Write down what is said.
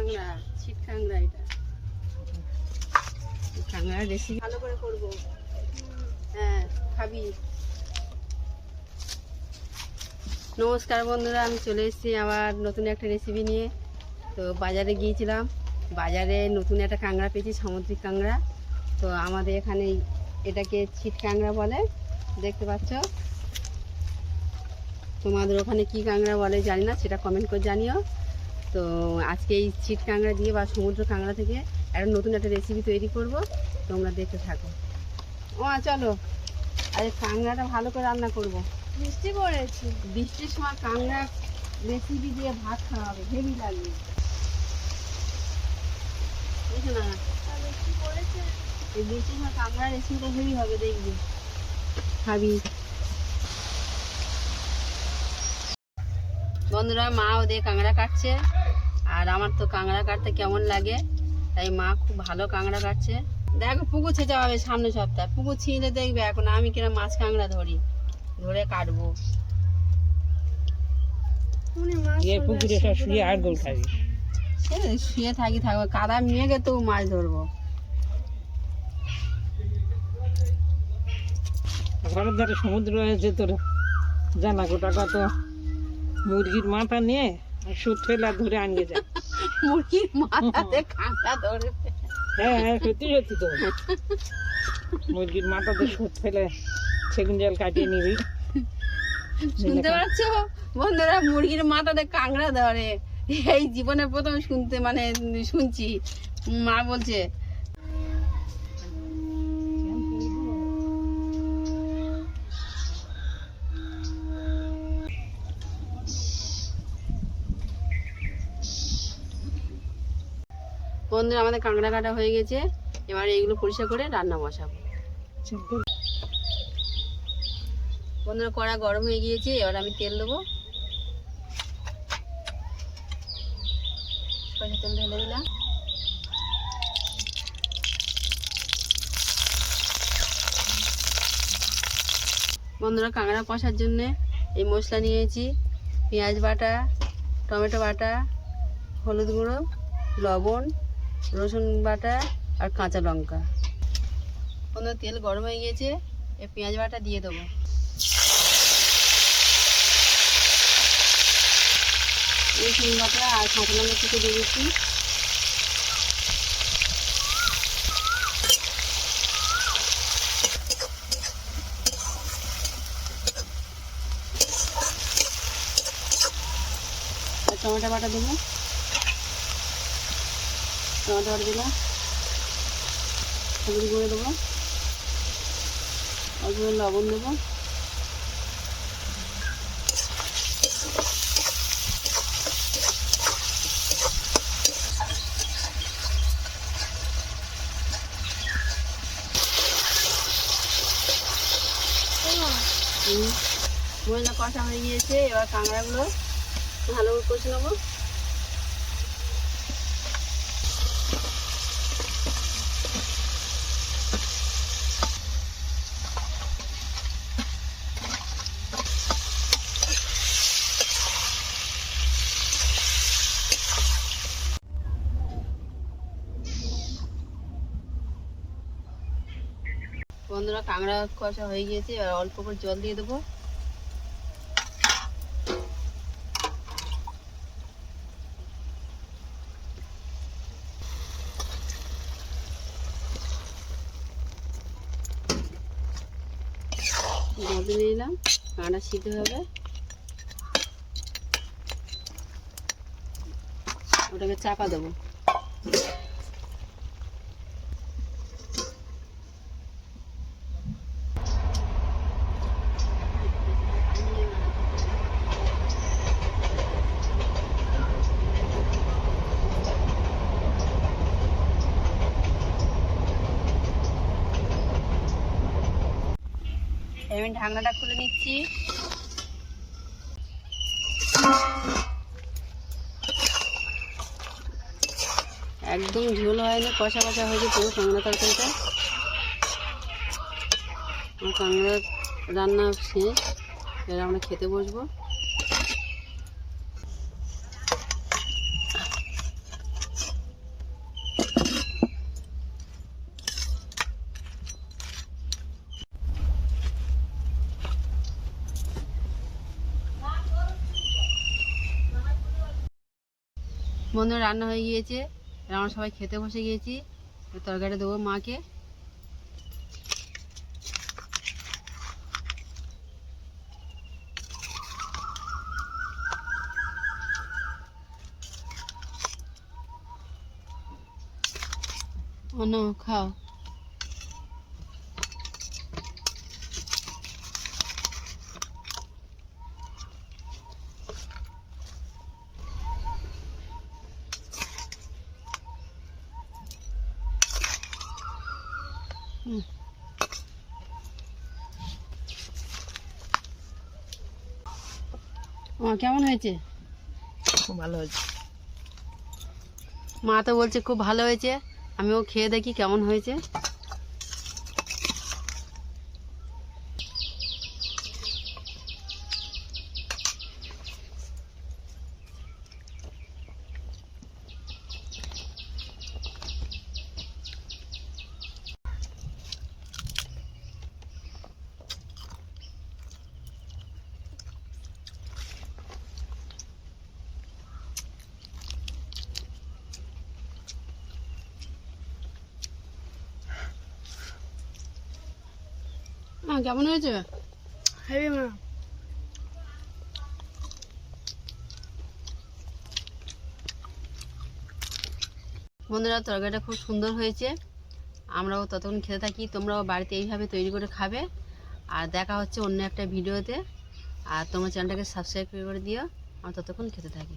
কাঁংড়া ছিট কাঁংড়া এটা। এই রেসিপি। ভালো করে করব। হ্যাঁ খাবি। নমস্কার বন্ধুরা আমি চলে এসেছি আবার নতুন একটা রেসিপি নিয়ে। তো বাজারে গিয়েছিলাম। বাজারে নতুন একটা কাঁংড়া পেয়েছি সামুদ্রিক কাঁংড়া তো আমাদের এখানে এটাকে ছিট কাঁংড়া বলে। দেখতে পাচ্ছ? তোমাদের ওখানে কি কাঁংড়া বলে জানি না সেটা কমেন্ট করে জানিও। তো আজকে এই ছিট কাঁকড়া দিয়ে বা সমুদ্র কাঁকড়া থেকে একটা নতুন একটা রেসিপি তৈরি করব। তোমরা দেখতে থাকো। ও চলো। আর এই কাঁংড়াটা ভালো করে রান্না করব। বৃষ্টি পড়েছে বৃষ্টির সময় কাঁকড়া রেসিপি দিয়ে ভাত খাওয়া হবে। হেভি লাগবে। বুঝছ না এই বৃষ্টির সময় কাঁংড়া রেসিপিটা হেভি হবে দেখবি। খাবি। বন্ধুরা মা ওদের কাঁকড়া কাটছে। আর আমার তো কাঁকড়া কাটতে কেমন লাগে? তাই মা খুব ভালো কাঁকড়া কাটছে। দেখো পুকুর ছেঁচা হবে সামনে সপ্তাহে। পুকুর ছিঁড়ে দেখবে এখন আমি কিনা মাছ কাঁকড়া ধরি। ধরে কাটবো। গিয়ে পুকুরে সব শুয়ে আর গোল খাবি শুয়ে থাকি থাকব কাদা মেঘে তো মাছ ধরবো। ঘরের ধারে সমুদ্র হয়েছে তোর। জানা গোটা কত মুরগির মাথা নিয়ে। আর ধরে আনিয়ে যায়। মুরগির মাথাতে হ্যাঁ হ্যাঁ সত্যি সত্যি তো। মুরগির মাথাতে সুত ফেলে সেগুন জল কাটিয়ে নিবি। শুনতে পাচ্ছ? বন্ধুরা মুরগির মাথাতে কাঁকড়া ধরে। এই জীবনে প্রথম শুনতে মানে শুনছি। মা বলছে বন্ধুরা, আমাদের কাঁকড়া কাটা হয়ে গেছে। এবার এইগুলো পরিষ্কার করে রান্না বসাবো। বন্ধুরা, কড়া গরম হয়ে গিয়েছে, এবার আমি তেল দেবো। তেল ঢেলে দিলাম। বন্ধুরা, কাঁকড়া কষার জন্যে এই মশলা নিয়েছি। পেঁয়াজ বাটা, টমেটো বাটা, হলুদ গুঁড়ো, লবণ রসুন বাটা আর কাঁচা লঙ্কা। বন্ধুরা তেল গরম হয়ে গিয়েছে, এ পেঁয়াজ বাটা দিয়ে দেবো। রসুন বাটা আর কাঁচা লঙ্কা থেকে দিয়ে দিচ্ছি। টমেটো বাটা দেবো। বাটা দিলাম। হলুদ গুঁড়ো দেবো। অল্প লবণ দেবো। মশলা কষা হয়ে গিয়েছে, এবার কাঁকড়াগুলো ভালো করে কষে নেব। বন্ধুরা, কাঁকড়া কষা হয়ে গিয়েছে, এবার অল্প করে জল দিয়ে দেবো। নিলাম কাঁকড়া হবে। ওটাকে চাপা দেবো। আমি ঢাকনাটা খুলে নিচ্ছি। একদম ঝোল হয়নি, কষা কষা হয়েছে পুরো কাঁকড়া তরকারিটা। কাঁকড়া রান্না শেষ, এবার আমরা খেতে বসবো। বন্ধুরা রান্না হয়ে গিয়েছে। আমরা সবাই খেতে বসে গিয়েছি। তরকারিটা দেবো মাকে। অন্য খাও হুম। ও, কেমন হয়েছে? খুব ভালো হয়েছে। মা তো বলছে খুব ভালো হয়েছে। আমিও খেয়ে দেখি কেমন হয়েছে। কেমন হয়েছে? হেবি মা। বন্ধুরা তরকারিটা খুব সুন্দর হয়েছে। আমরাও ততক্ষণ খেতে থাকি। তোমরাও বাড়িতে এইভাবে তৈরি করে খাবে। আর দেখা হচ্ছে অন্য একটা ভিডিওতে। আর তোমার চ্যানেলটাকে সাবস্ক্রাইব করে দিও। আমরা ততক্ষণ খেতে থাকি।